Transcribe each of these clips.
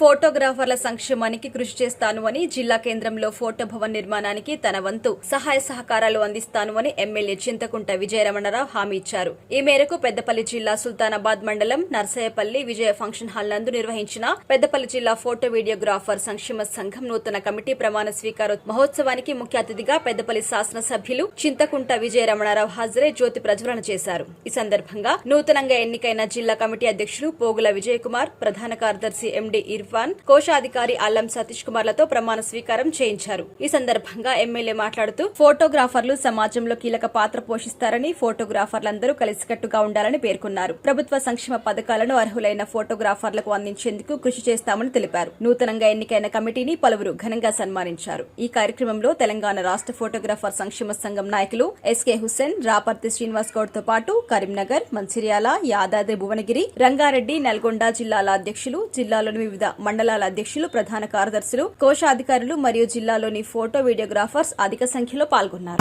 ఫోటోగ్రాఫర్ల సంక్షేమానికి కృషి చేస్తాను అని జిల్లా కేంద్రంలో ఫోటో భవన్ నిర్మాణానికి తన వంతు సహాయ సహకారాలు అందిస్తాను అని ఎమ్మెల్యే చింతకుంట విజయరమణరావు హామీ ఇచ్చారు. ఈ మేరకు పెద్దపల్లి జిల్లా సుల్తానాబాద్ మండలం నర్సయ్యపల్లి విజయ ఫంక్షన్ హాల్ నందు నిర్వహించిన పెద్దపల్లి జిల్లా ఫోటో వీడియోగ్రాఫర్ సంక్షేమ సంఘం నూతన కమిటీ ప్రమాణ స్వీకార మహోత్సవానికి ముఖ్య అతిథిగా పెద్దపల్లి శాసనసభ్యులు చింతకుంట విజయరమణారావు హాజరై జ్యోతి ప్రజ్వలన చేశారు. ఈ సందర్భంగా నూతనంగా ఎన్నికైన జిల్లా కమిటీ అధ్యక్షులు పోగుల విజయకుమార్ ప్రధాన కార్యదర్శి ఎండి ఇర్ఫాన్ కోశాధికారి అల్లం సతీష్ కుమార్లతో ప్రమాణ స్వీకారం చేయించారు. ఈ సందర్భంగా ఎమ్మెల్యే మాట్లాడుతూ ఫోటోగ్రాఫర్లు సమాజంలో కీలక పాత్ర పోషిస్తారని ఫోటోగ్రాఫర్లందరూ కలిసికట్టుగా ఉండాలని పేర్కొన్నారు. ప్రభుత్వ సంక్షేమ పథకాలను అర్హులైన ఫోటోగ్రాఫర్లకు అందించేందుకు కృషి చేస్తామని తెలిపారు. నూతనంగా ఎన్నికైన కమిటీని పలువురు ఘనంగా సన్మానించారు. ఈ కార్యక్రమంలో తెలంగాణ రాష్ట్ర ఫోటోగ్రాఫర్ సంక్షేమ సంఘం నాయకులు ఎస్కే హుస్సేన్ రాపర్తి శ్రీనివాస్ గౌడ్తో పాటు కరీంనగర్ మంచిర్యాల యాదాద్రి భువనగిరి రంగారెడ్డి నల్గొండ జిల్లాల అధ్యక్షులు జిల్లాలోని వివిధ మండలాల అధ్యక్షులు ప్రధాన కార్యదర్శులు కోశాధికారులు మరియు జిల్లాలోని ఫోటో వీడియోగ్రాఫర్స్ అధిక సంఖ్యలో పాల్గొన్నారు.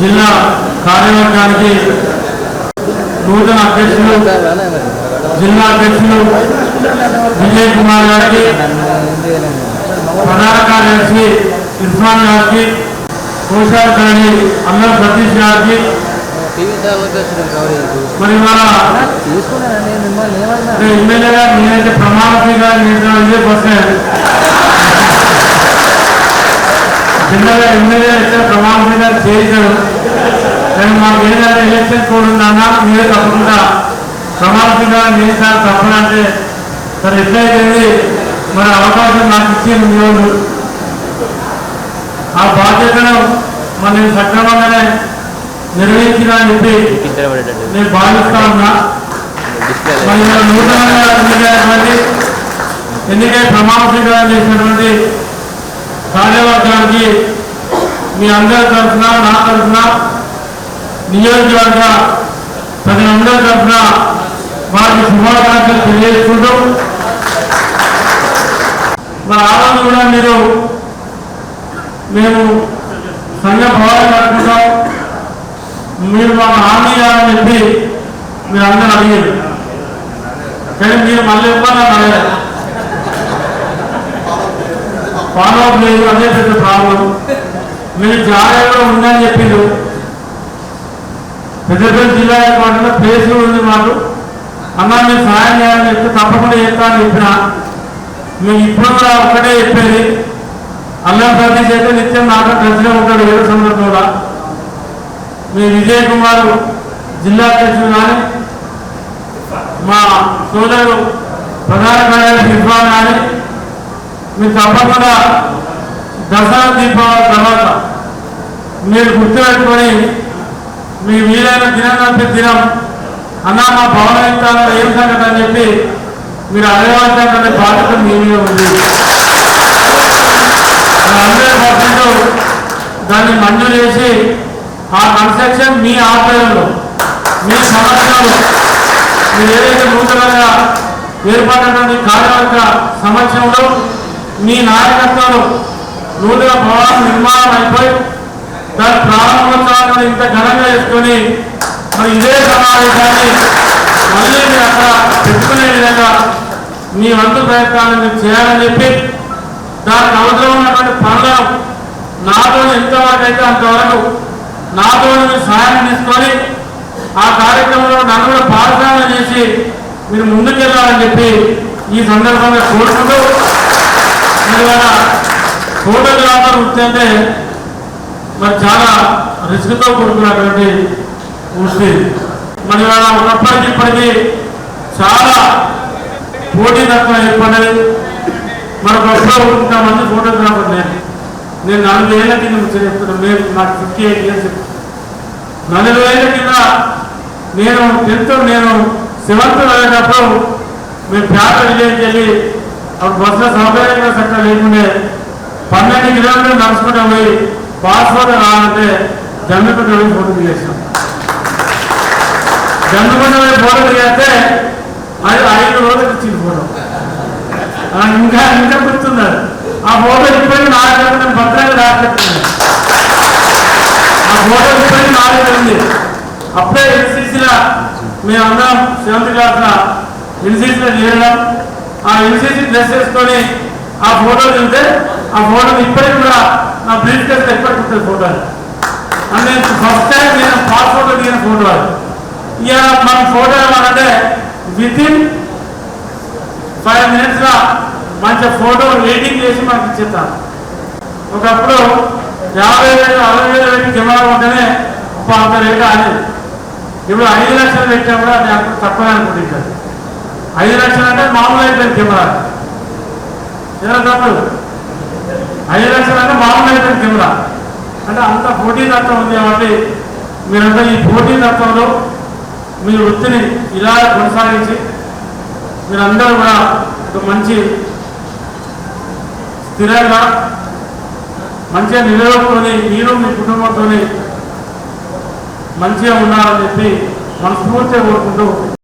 జిల్లా కార్యవర్గానికి నూతన అధ్యక్షులు జిల్లా అధ్యక్షులు విజయ్ కుమార్ గారికి ప్రధాన కార్యదర్శి ఇర్ఫాన్ గారికి కోశాధికారి అల్లం సతీష్ గారికి టీవీ ఛానల్కి వచ్చిన కవరేజ్ మరి తీసుకున్నానండి మిమ్మల్ని ఏమన్నా? ఎమ్మెల్యే గారు నేనైతే ప్రమాణ స్వీకారం చేసిన ఇదే ఫస్ట్ చిన్నగా ఎమ్మెల్యే అయితే ప్రమాణ స్వీకారం చేశారు కానీ మాకు ఏదైనా ఎలక్షన్ కోడ్ ఉందన్నా మీరే తప్పకుండా ప్రమాణ స్వీకారం చేశారు తప్పనంటే సరే ఎట్లయితే మరి అవకాశం నాకు ఇచ్చింది ఆ బాధ్యతను మరి సక్రమంగానే నేను భావిస్తా ఉన్నా మరి నూతనంగా ఎన్నికైనటువంటి ఎన్నికై ప్రమాణ స్వీకారం చేసినటువంటి కార్యవర్గానికి మీ అందరి తరఫున నా తరఫున నియోజకవర్గ ప్రజలందరి తరఫున వారికి శుభాకాంక్షలు తెలియజేసుకుంటూ మరి ఆ రోజు కూడా మీరు మేము సంఘ భవనం కట్టుకుంటాం మీరు మా హామీ ఇవ్వాలని చెప్పి మీరు అందరూ అడిగారు. కానీ మీరు మళ్ళీ ఇవ్వాలని అడగారు ఫాలో అప్ లేదు అదే పెద్ద ప్రాబ్లం మీరు జాగ్రత్తలో ఉందని చెప్పిండు. పెద్దపల్లి జిల్లా ఏర్పాటులో ప్లేస్ ఉంది మాకు. అన్నా మీరు సహాయం చేయాలని చెప్తే తప్పకుండా చేస్తా అని చెప్పిన. మేము ఇప్పుడు కూడా ఒక్కటే చెప్పేది. అల్లం ప్రతి అయితే నిత్యం నాకు టచ్లో ఉంటాడు ఏదో సందర్భంలో మీ విజయ్ కుమార్ జిల్లా అధ్యక్షుడు కానీ మా సోదరుడు ప్రధాన కార్యదర్శి ఇర్ఫాన్ కానీ మీరు తప్పకుండా దసరా దీపావళి తర్వాత మీరు గుర్తుపెట్టుకొని మీ వీలైన దినం తప్పి దినం అన్నా మా భవన యంత్రాల్లో ఏం సంగతి అని చెప్పి మీరు అడగవలసినటువంటి బాధ్యత మీ మీద ఉంది. హండ్రెడ్ పర్సెంట్ దాన్ని మంజూరు చేసి ఆ కన్స్ట్రక్షన్ మీ ఆధ్వర్యంలో మీ సమక్షంలో మీరు ఏదైతే నూతనంగా ఏర్పడినటువంటి కార్యవర్గ సమక్షంలో మీ నాయకత్వంలో నూతన భవనం నిర్మాణం అయిపోయి దాని ప్రారంభోత్సవాలను ఇంత ఘనంగా చేసుకొని మరి ఇదే సమావేశాన్ని మళ్ళీ మీరు అక్కడ పెట్టుకునే విధంగా మీ వంతు ప్రయత్నాలను మీరు చేయాలని చెప్పి దానికి అవసరం ఉన్నటువంటి పనులను నాతో ఎంతవరకు అయితే అంతవరకు నాతో సహాయం తీసుకొని ఆ కార్యక్రమంలో నన్ను కూడా భాగస్వామ్యం చేసి మీరు ముందుకెళ్ళాలని చెప్పి ఈ సందర్భంగా కోరుకుంటూ ఇవాళ ఫోటోగ్రాఫర్ వృత్తి అంటే మరి చాలా రిస్క్తో కూడుకున్నటువంటి వృత్తి. మరి ఇవాళ ఉన్నప్పటికీ ఇప్పటికీ చాలా పోటీతత్వం ఏర్పడ్డది. మరి ఒకప్పుడు ఇంతమంది ఫోటోగ్రాఫర్ నేను నేను నలభై ఏళ్ళ కింద చెప్తున్నాను మేము నాకు ఫిఫ్టీ ఎయిట్ ఇయర్స్ నలభై రోజుల కింద నేను టెన్త్ నేను సెవెంత్ వెళ్ళినప్పుడు మేము పేట విలేజ్కి వెళ్ళి అప్పుడు బస్సులో సౌకర్యంగా కూడా లేకుండే పన్నెండు కిలోమీటర్లు నడుచుకుంటూ పోయి పాస్పోర్ట్ రావాలంటే జమ్మికుంట పోయి ఫోటో దిగేసాం జమ్మికుంట పోయి ఫోటో దిగేస్తే అది ఐదు రోజులు ఇచ్చింది ఫోటో. ఇంకా ఇంకా గుర్తున్నారు. ఆ ఫోటో ఇప్పటికీ నాకు భద్రంగా రాకపోతున్నాను ఆ ఫోటో ఇప్పటికీ ఉంది అప్పుడే ఎన్సీసీలో మేమందరం సెవెంత్ క్లాస్ ఎన్సీసీలో చేరడం ఆ ఎన్సీసీ డ్రెస్ వేసుకొని ఆ ఫోటో చూస్తే ఆ ఫోటో ఇప్పటికి కూడా నా బ్రీఫ్ కేసు ఎప్పటికి ఉంటుంది ఫోటో అని నేను ఫస్ట్ టైం నేను పాస్ ఫోటో దిగిన ఫోటో అది. ఇక మన ఫోటో ఏమనంటే విత్ ఇన్ ఫైవ్ మినిట్స్లో మంచి ఫోటో ఎడిటింగ్ చేసి మనకి ఇచ్చేస్తాను. ఒకప్పుడు యాభై వేలు అరవై వేలు కెమెరా ఉంటేనే అప్పుడు అంత రేటు అనేది ఇప్పుడు ఐదు లక్షలు పెట్టినా కూడా అది అప్పుడు తక్కువ అనుకుంటుంటాను ఐదు లక్షలు అంటే మామూలు అయిపోయింది కెమెరా ఏదో తప్పుడు ఐదు లక్షలు అంటే మామూలు అయిపోయింది కెమెరా అంటే అంత పోటీ తత్వం ఉంది కాబట్టి మీరంతా ఈ పోటీ తత్వంలో మీ వృత్తిని ఇలా కొనసాగించి మీరందరూ కూడా ఒక మంచి స్థిరంగా మంచిగా నిలబడుకొని మీరు మీ కుటుంబంతో మంచిగా ఉండాలని చెప్పి మనస్ఫూర్తిగా కోరుకుంటూ